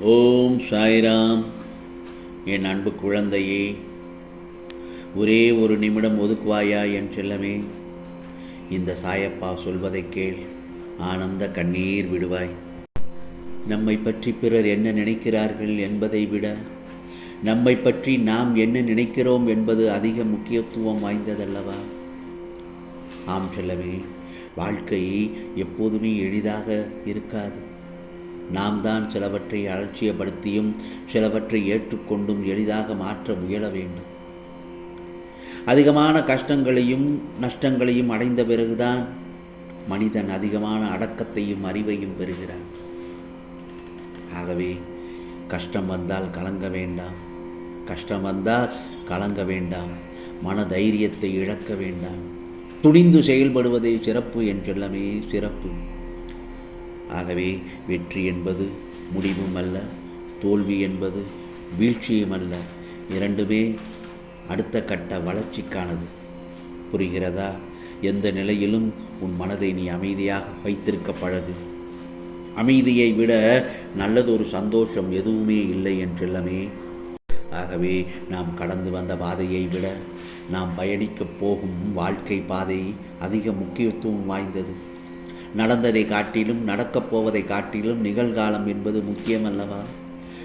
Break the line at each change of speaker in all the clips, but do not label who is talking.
ஓம் சாய்ராம். என் அன்பு குழந்தையே ஒரே ஒரு நிமிடம் ஒதுக்குவாயா என் செல்லமே? இந்த சாயப்பா சொல்வதை கேள் ஆனந்த கண்ணீர் விடுவாய். நம்மை பற்றி பிறர் என்ன நினைக்கிறார்கள் என்பதை விட நம்மை பற்றி நாம் என்ன நினைக்கிறோம் என்பது அதிக முக்கியத்துவம் வாய்ந்ததல்லவா? ஆம் செல்லமே வாழ்க்கை எப்போதுமே எளிதாக இருக்காது. நாம் தான் சிலவற்றை அலட்சியப்படுத்தியும் சிலவற்றை ஏற்றுக்கொண்டும் எளிதாக மாற்ற முயல வேண்டும். அதிகமான கஷ்டங்களையும் நஷ்டங்களையும் அடைந்த பிறகுதான் மனிதன் அதிகமான அடக்கத்தையும் அறிவையும் பெறுகிறான். ஆகவே கஷ்டம் வந்தால் கலங்க வேண்டாம். கஷ்டம் வந்தால் கலங்க வேண்டாம். மன தைரியத்தை இழக்க வேண்டாம். துணிந்து செயல்படுவதே சிறப்பு என்றெல்லாமே சிறப்பு. ஆகவே வெற்றி என்பது முடிவும் அல்ல தோல்வி என்பது வீழ்ச்சியும் அல்ல. இரண்டுமே அடுத்த கட்ட வளர்ச்சிக்கானது. புரிகிறதா? எந்த நிலையிலும் உன் மனதை நீ அமைதியாக வைத்திருக்க பழகு. அமைதியை விட நல்லதொரு சந்தோஷம் எதுவுமே இல்லை என்றெல்லாமே ஆகவே நாம் கடந்து வந்த பாதையை விட நாம் பயணிக்கப் போகும் வாழ்க்கை பாதை அதிக முக்கியத்துவம் வாய்ந்தது. நடந்ததை காட்டிலும் நடக்கப் போவதை காட்டிலும் நிகழ்காலம் என்பது முக்கியமல்லவா?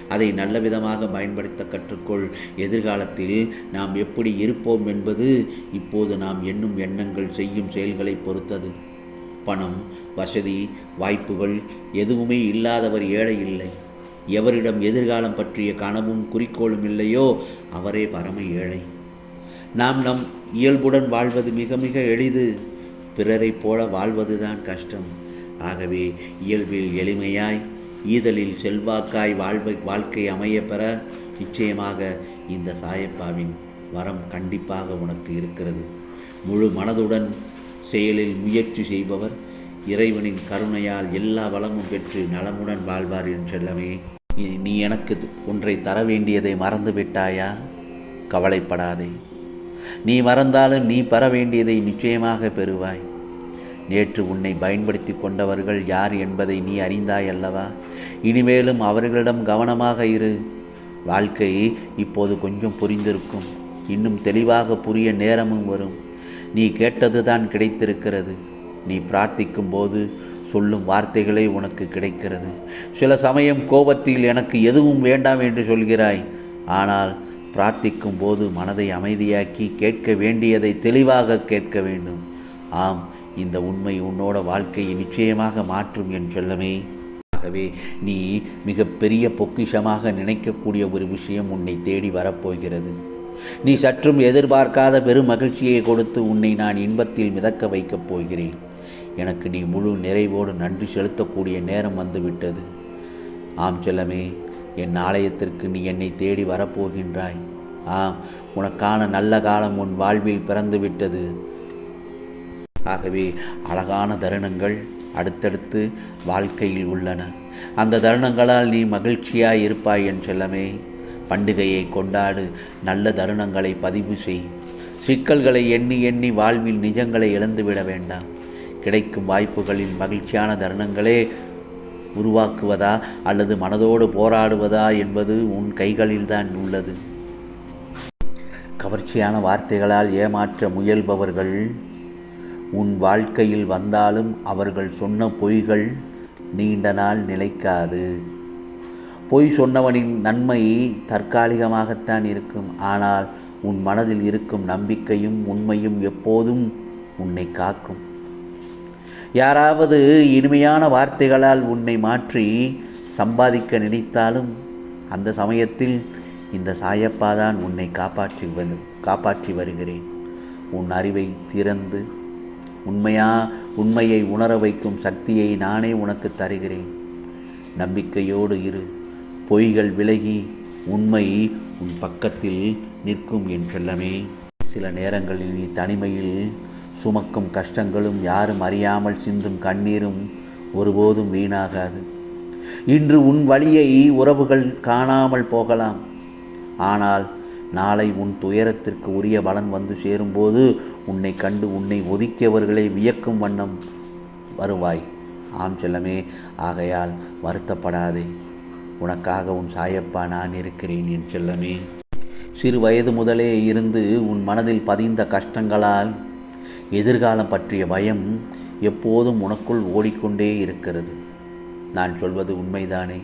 அதை நல்ல விதமாக பயன்படுத்த கற்றுக்கொள். எதிர்காலத்தில் நாம் எப்படி இருப்போம் என்பது இப்போது நாம் எண்ணும் எண்ணங்கள் செய்யும் செயல்களை பொறுத்தது. பணம் வசதி வாய்ப்புகள் எதுவுமே இல்லாதவர் ஏழை இல்லை. எவரிடம் எதிர்காலம் பற்றிய கனவும் குறிக்கோளும் இல்லையோ அவரே பரம ஏழை. நாம் நம் இயல்புடன் வாழ்வது மிக மிக எளிது. பிறரைப் போல வாழ்வதுதான் கஷ்டம். ஆகவே இயல்பில் எளிமையாய் ஈதலில் செல்வாக்காய் வாழ்வை வாழ்க்கை அமைய பெற நிச்சயமாக இந்த சாயப்பாவின் வரம் கண்டிப்பாக உனக்கு இருக்கிறது. முழு மனதுடன் செயலில் முயற்சி செய்பவர் இறைவனின் கருணையால் எல்லா வளமும் பெற்று நலமுடன் வாழ்வார் என்று நீ எனக்கு ஒன்றை தர வேண்டியதை மறந்து விட்டாயா கவலைப்படாதே. நீ மறந்தாலும் நீ பெற வேண்டியதை நிச்சயமாக பெறுவாய். நேற்று உன்னை பயன்படுத்தி கொண்டவர்கள் யார் என்பதை நீ அறிந்தாய் அல்லவா இனிமேலும் அவர்களிடம் கவனமாக இரு. வாழ்க்கை இப்போது கொஞ்சம் புரிந்திருக்கும். இன்னும் தெளிவாக புரிய நேரமும் வரும். நீ கேட்டது தான் கிடைத்திருக்கிறது. நீ பிரார்த்திக்கும் போது சொல்லும் வார்த்தைகளே உனக்கு கிடைக்கிறது. சில சமயம் கோபத்தில் எனக்கு எதுவும் வேண்டாம் என்று சொல்கிறாய். ஆனால் பிரார்த்திக்கும் போது மனதை அமைதியாக்கி கேட்க வேண்டியதை தெளிவாக கேட்க வேண்டும். ஆம் இந்த உண்மை உன்னோட வாழ்க்கையை நிச்சயமாக மாற்றும் என் செல்லமே. ஆகவே நீ மிக பெரிய பொக்கிஷமாக நினைக்கக்கூடிய ஒரு விஷயம் உன்னை தேடி வரப்போகிறது. நீ சற்றும் எதிர்பார்க்காத பெரும் மகிழ்ச்சியை கொடுத்து உன்னை நான் இன்பத்தில் மிதக்க வைக்கப் போகிறேன். எனக்கு நீ முழு நிறைவோடு நன்றி செலுத்தக்கூடிய நேரம் வந்துவிட்டது. ஆம் செல்லமே என் ஆலயத்திற்கு நீ என்னை தேடி வரப்போகின்றாய். ஆம் உனக்கான நல்ல காலம் உன் வாழ்வில் பிறந்துவிட்டது. ஆகவே அழகான தருணங்கள் அடுத்தடுத்து வாழ்க்கையில் உள்ளன. அந்த தருணங்களால் நீ மகிழ்ச்சியாய் இருப்பாய் என் செல்லமே. பண்டிகையை கொண்டாடு நல்ல தருணங்களை பதிவு செய். சிக்கல்களை எண்ணி எண்ணி வாழ்வில் நிஜங்களை இழந்துவிட வேண்டாம். கிடைக்கும் வாய்ப்புகளின் மகிழ்ச்சியான தருணங்களே உருவாக்குவதா அல்லது மனதோடு போராடுவதா என்பது உன் கைகளில்தான் உள்ளது. கவர்ச்சியான வார்த்தைகளால் ஏமாற்ற முயல்பவர்கள் உன் வாழ்க்கையில் வந்தாலும் அவர்கள் சொன்ன பொய்கள் நீண்ட நாள் நிலைக்காது. பொய் சொன்னவனின் நன்மை தற்காலிகமாகத்தான் இருக்கும். ஆனால் உன் மனதில் இருக்கும் நம்பிக்கையும் உண்மையும் எப்போதும் உன்னை காக்கும். யாராவது இனிமையான வார்த்தைகளால் உன்னை மாற்றி சம்பாதிக்க நினைத்தாலும் அந்த சமயத்தில் இந்த சாயப்பா தான் உன்னை காப்பாற்றி வந்து காப்பாற்றி வருகிறேன். உன் அறிவை திறந்து உண்மையா உண்மையை உணர வைக்கும் சக்தியை நானே உனக்கு தருகிறேன். நம்பிக்கையோடு இரு பொய்கள் விலகி உண்மை உன் பக்கத்தில் நிற்கும் என் செல்லமே. சில நேரங்களில் நீ தனிமையில் சுமக்கும் கஷ்டங்களும் யாரும் அறியாமல் சிந்தும் கண்ணீரும் ஒருபோதும் வீணாகாது. இன்று உன் வழியை உறவுகள் காணாமல் போகலாம். ஆனால் நாளை உன் துயரத்திற்கு உரிய பலன் வந்து சேரும்போது உன்னை கண்டு உன்னை ஒதுக்கியவர்களை வியக்கும் வண்ணம் வருவாய். ஆம் செல்லமே ஆகையால் வருத்தப்படாதே. உனக்காக உன் சாயப்பா நான் இருக்கிறேன் என் செல்லமே. சிறு வயது முதலே இருந்து உன் மனதில் பதிந்த கஷ்டங்களால் எதிர்காலம் பற்றிய பயம் எப்போதும் உனக்குள் ஓடிக்கொண்டே இருக்கிறது. நான் சொல்வது உண்மைதானே?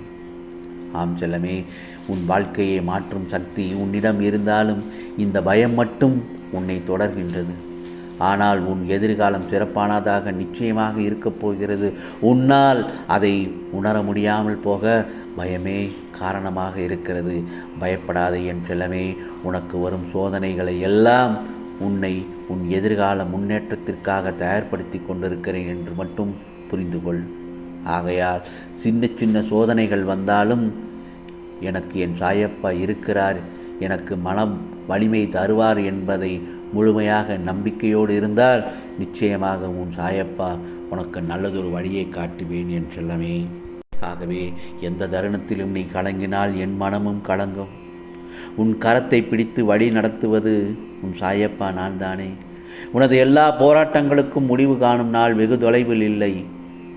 ஆம் செல்லமே உன் வாழ்க்கையை மாற்றும் சக்தி உன்னிடம் இருந்தாலும் இந்த பயம் மட்டும் உன்னை தொடர்கின்றது. ஆனால் உன் எதிர்காலம் சிறப்பானதாக நிச்சயமாக இருக்கப் போகிறது. உன்னால் அதை உணர முடியாமல் போக பயமே காரணமாக இருக்கிறது. பயப்படாதே என் செல்லமே உனக்கு வரும் சோதனைகளை எல்லாம் உன்னை உன் எதிர்கால முன்னேற்றத்திற்காக தயார்படுத்தி கொண்டிருக்கிறேன் என்று மட்டும் புரிந்து கொள் ஆகையால் சின்ன சின்ன சோதனைகள் வந்தாலும் எனக்கு என் சாயப்பா இருக்கிறார். எனக்கு மனம் வலிமை தருவார் என்பதை முழுமையாக நம்பிக்கையோடு இருந்தால் நிச்சயமாக உன் சாயப்பா உனக்கு நல்லதொரு வழியை காட்டுவேன் என் செல்லமே. ஆகவே எந்த தருணத்திலும் நீ கலங்கினால் என் மனமும் கலங்கும். உன் கரத்தை பிடித்து வழி நடத்துவது உன் சாயப்பா நான் தானே உனது எல்லா போராட்டங்களுக்கும் முடிவு காணும் நாள் வெகு தொலைவில் இல்லை.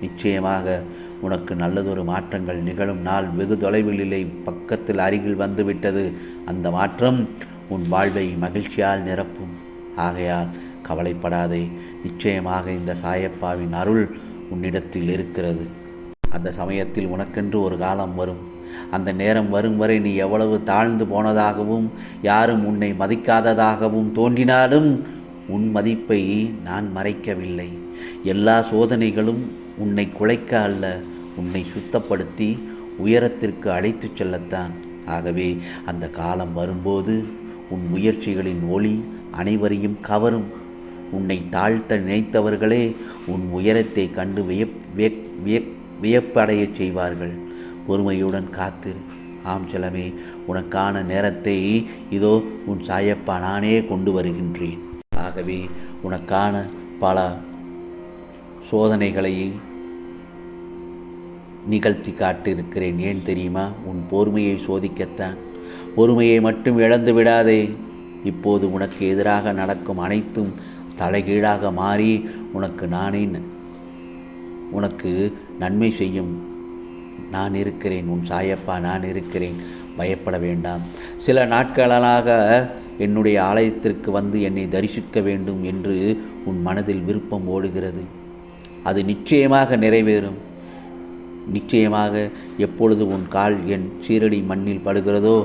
நிச்சயமாக உனக்கு நல்லதொரு மாற்றங்கள் நிகழும் நாள் வெகு தொலைவில் இல்லை. பக்கத்தில் அருகில் வந்துவிட்டது. அந்த மாற்றம் உன் வாழ்வை மகிழ்ச்சியால் நிரப்பும். ஆகையால் கவலைப்படாதே. நிச்சயமாக இந்த சாயப்பாவின் அருள் உன்னிடத்தில் இருக்கிறது. அந்த சமயத்தில் உனக்கென்று ஒரு காலம் வரும். அந்த நேரம் வரும் வரை நீ எவ்வளவு தாழ்ந்து போனதாகவும் யாரும் உன்னை மதிக்காததாகவும் தோன்றினாலும் உன் மதிப்பை நான் மறைக்கவில்லை. எல்லா சோதனைகளும் உன்னை குலைக்க அல்ல உன்னை சுத்தப்படுத்தி உயரத்திற்கு அழைத்துச் செல்லத்தான். ஆகவே அந்த காலம் வரும்போது உன் முயற்சிகளின் ஒளி அனைவரையும் கவரும். உன்னை தாழ்த்த நினைத்தவர்களே உன் உயரத்தை கண்டு வியப் வியக் வியக் வியப்படையச் செய்வார்கள். பொறுமையுடன் காத்திரு ஆம் செலமே உனக்கான நேரத்தை இதோ உன் சாயப்பா நானே கொண்டு வருகின்றேன். ஆகவே உனக்கான பல சோதனைகளை நிகழ்த்தி காட்டிருக்கிறேன் ஏன் தெரியுமா? உன் பொறுமையை சோதிக்கத்தான். பொறுமையை மட்டும் இழந்து விடாதே. இப்போது உனக்கு எதிராக நடக்கும் அனைத்தும் தலைகீழாக மாறி உனக்கு நானே உனக்கு நன்மை செய்யும் நான் இருக்கிறேன் உன் சாயப்பா நான் இருக்கிறேன் பயப்பட வேண்டாம். சில நாட்களாக என்னுடைய ஆலயத்திற்கு வந்து என்னை தரிசிக்க வேண்டும் என்று உன் மனதில் விருப்பம் ஓடுகிறது. அது நிச்சயமாக நிறைவேறும். நிச்சயமாக எப்பொழுது உன் கால் என் சீரடி மண்ணில் படுகிறதோ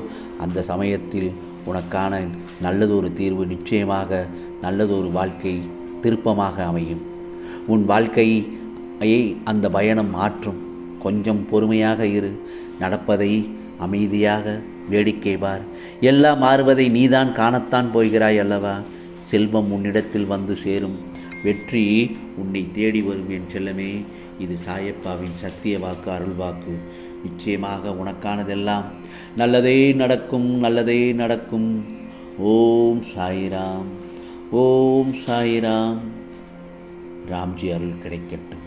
அந்த சமயத்தில் உனக்கான நல்லதொரு தீர்வு நிச்சயமாக நல்லதொரு வாழ்க்கை திருப்பமாக அமையும். உன் வாழ்க்கையை அந்த பயணம் மாற்றும். கொஞ்சம் பொறுமையாக இரு. நடப்பதை அமைதியாக வேடிக்கை பார். எல்லாம் மாறுவதை நீதான் காணத்தான் போகிறாய் அல்லவா? செல்வம் உன்னிடத்தில் வந்து சேரும். வெற்றி உன்னை தேடி வரும் என் செல்லமே. இது சாயப்பாவின் சத்திய வாக்கு அருள் வாக்கு. நிச்சயமாக உனக்கானதெல்லாம் நல்லதே நடக்கும் நல்லதே நடக்கும். ஓம் சாயிராம் ஓம் சாயிராம். ராம்ஜி அருள் கிடைக்கட்டும்.